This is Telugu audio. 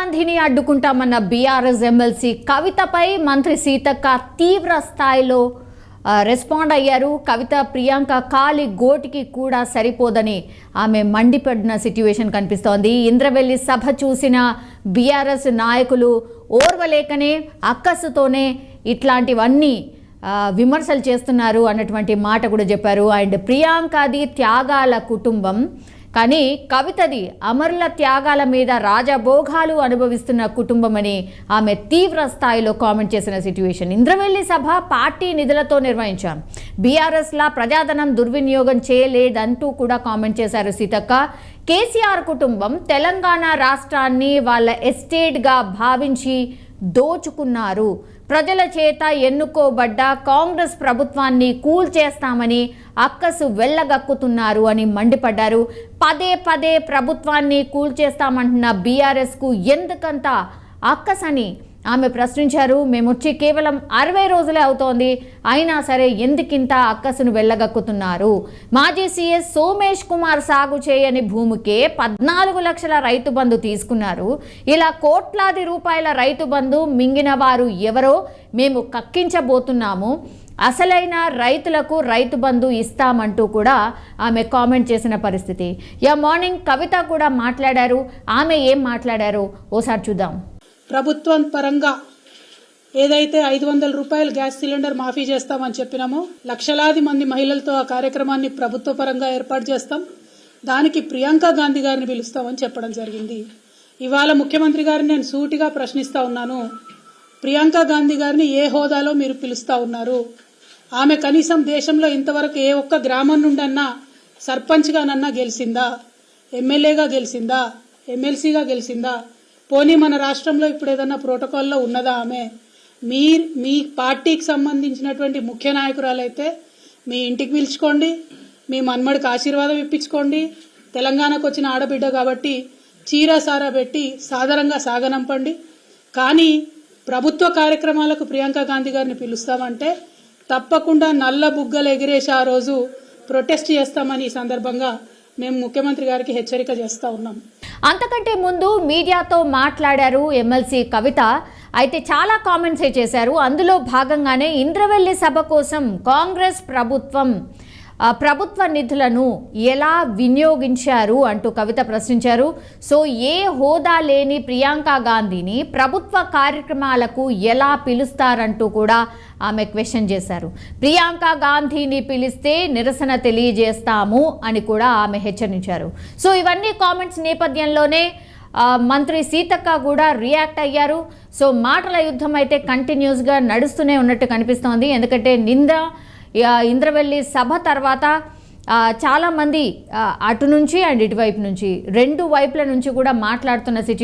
గాంధీని అడ్డుకుంటామన్న బీఆర్ఎస్ ఎమ్మెల్సీ కవితపై మంత్రి సీతక్క తీవ్ర స్థాయిలో రెస్పాండ్ అయ్యారు. కవిత ప్రియాంక కాలి గోటికి కూడా సరిపోదని ఆమె మండిపడిన సిట్యువేషన్ కనిపిస్తోంది. ఇంద్రవెల్లి సభ చూసిన బీఆర్ఎస్ నాయకులు ఓర్వలేకనే అక్కసుతోనే ఇట్లాంటివన్నీ విమర్శలు చేస్తున్నారు అన్నటువంటి మాట కూడా చెప్పారు. అండ్ ప్రియాంకది త్యాగాల కుటుంబం కానీ కవితది అమరుల త్యాగాల మీద రాజభోగాలు అనుభవిస్తున్న కుటుంబమని ఆమె తీవ్ర స్థాయిలో కామెంట్ చేసిన సిట్యువేషన్ ఇంద్రవెల్లి సభ పార్టీ నిధులతో నిర్వహించాం. బీఆర్ఎస్లా ప్రజాధనం దుర్వినియోగం చేయలేదంటూ కూడా కామెంట్ చేశారు సీతక్క. కేసీఆర్ కుటుంబం తెలంగాణ రాష్ట్రాన్ని వాళ్ళ ఎస్టేట్గా భావించి దోచుకున్నారు. ప్రజల చేత ఎన్నుకోబడ్డ కాంగ్రెస్ ప్రభుత్వాన్ని కూల్చేస్తామని అక్కసు వెళ్ళగక్కుతున్నారు అని మండిపడ్డారు. పదే పదే ప్రభుత్వాన్ని కూల్చేస్తామంటున్న బీఆర్ఎస్కు ఎందుకంత అక్కసని ఆమె ప్రశ్నించారు మేము వచ్చి కేవలం అరవై రోజులే అవుతోంది. అయినా సరే ఎందుకింత అక్కసును వెళ్ళగక్కుతున్నారు? మాజీ సీఎస్ సోమేష్ కుమార్ సాగు చేయని భూమికే పద్నాలుగు లక్షల రైతు బంధు తీసుకున్నారు. ఇలా కోట్లాది రూపాయల రైతు బంధు మింగిన వారు ఎవరో మేము కక్కించబోతున్నాము. అసలైన రైతులకు రైతు బంధు ఇస్తామంటూ కూడా ఆమె కామెంట్ చేసిన పరిస్థితి. యా మార్నింగ్ కవిత కూడా మాట్లాడారు. ఆమె ఏం మాట్లాడారు? ఓసారి చూద్దాం. ప్రభుత్వం పరంగా ఏదైతే ఐదు వందల రూపాయలు గ్యాస్ సిలిండర్ మాఫీ చేస్తామని చెప్పినామో లక్షలాది మంది మహిళలతో ఆ కార్యక్రమాన్ని ప్రభుత్వ పరంగా ఏర్పాటు చేస్తాం. దానికి ప్రియాంక గాంధీ గారిని పిలుస్తామని చెప్పడం జరిగింది. ఇవాళ ముఖ్యమంత్రి గారిని నేను సూటిగా ప్రశ్నిస్తా ఉన్నాను. ప్రియాంక గాంధీ గారిని ఏ హోదాలో మీరు పిలుస్తా ఉన్నారు? ఆమె కనీసం దేశంలో ఇంతవరకు ఏ ఒక్క గ్రామం నుండన్నా సర్పంచ్గానన్నా గెలిచిందా ఎమ్మెల్యేగా గెలిచిందా ఎమ్మెల్సీగా గెలిచిందా పోనీ మన రాష్ట్రంలో ఇప్పుడు ఏదన్నా ప్రోటోకాల్లో ఉన్నదా ఆమె? మీ మీ పార్టీకి సంబంధించినటువంటి ముఖ్య నాయకురాలైతే మీ ఇంటికి పిలుచుకోండి మీ మన్మడికి ఆశీర్వాదం ఇప్పించుకోండి. తెలంగాణకు వచ్చిన ఆడబిడ్డ కాబట్టి చీర సారా పెట్టి సాధారణంగా సాగనంపండి. కానీ ప్రభుత్వ కార్యక్రమాలకు ప్రియాంక గాంధీ గారిని పిలుస్తామంటే తప్పకుండా నల్ల బుగ్గలు ఎగిరేసి ఆ రోజు ప్రొటెస్ట్ చేస్తామని ఈ సందర్భంగా మేము ముఖ్యమంత్రి గారికి హెచ్చరిక చేస్తూ ఉన్నాం. అంతకంటే ముందు మీడియాతో మాట్లాడారు ఎమ్మెల్సీ కవిత. అయితే చాలా కామెంట్సే చేశారు. అందులో భాగంగానే ఇంద్రవెల్లి సభ కోసం కాంగ్రెస్ ప్రభుత్వం ప్రభుత్వ నిధులను ఎలా వినియోగించారు అంటూ కవిత ప్రశ్నించారు. సో ఏ హోదా లేని ప్రియాంక గాంధీని ప్రభుత్వ కార్యక్రమాలకు ఎలా పిలుస్తారంటూ కూడా ఆమె క్వశ్చన్ చేశారు. ప్రియాంక గాంధీని పిలిస్తే నిరసన తెలియజేస్తాము అని కూడా ఆమె హెచ్చరించారు. సో ఇవన్నీ కామెంట్స్ నేపథ్యంలోనే మంత్రి సీతక్క కూడా రియాక్ట్ అయ్యారు. సో మాటల యుద్ధం అయితే కంటిన్యూస్గా నడుస్తూనే ఉన్నట్టు కనిపిస్తోంది. ఎందుకంటే నింద ఇంద్రవెల్లి సభ తర్వాత ఆ, చాలామంది ఆ, అటు నుంచి అండ్ ఇటువైపు నుంచి రెండు వైపుల నుంచి కూడా మాట్లాడుతున్న సిచ్యు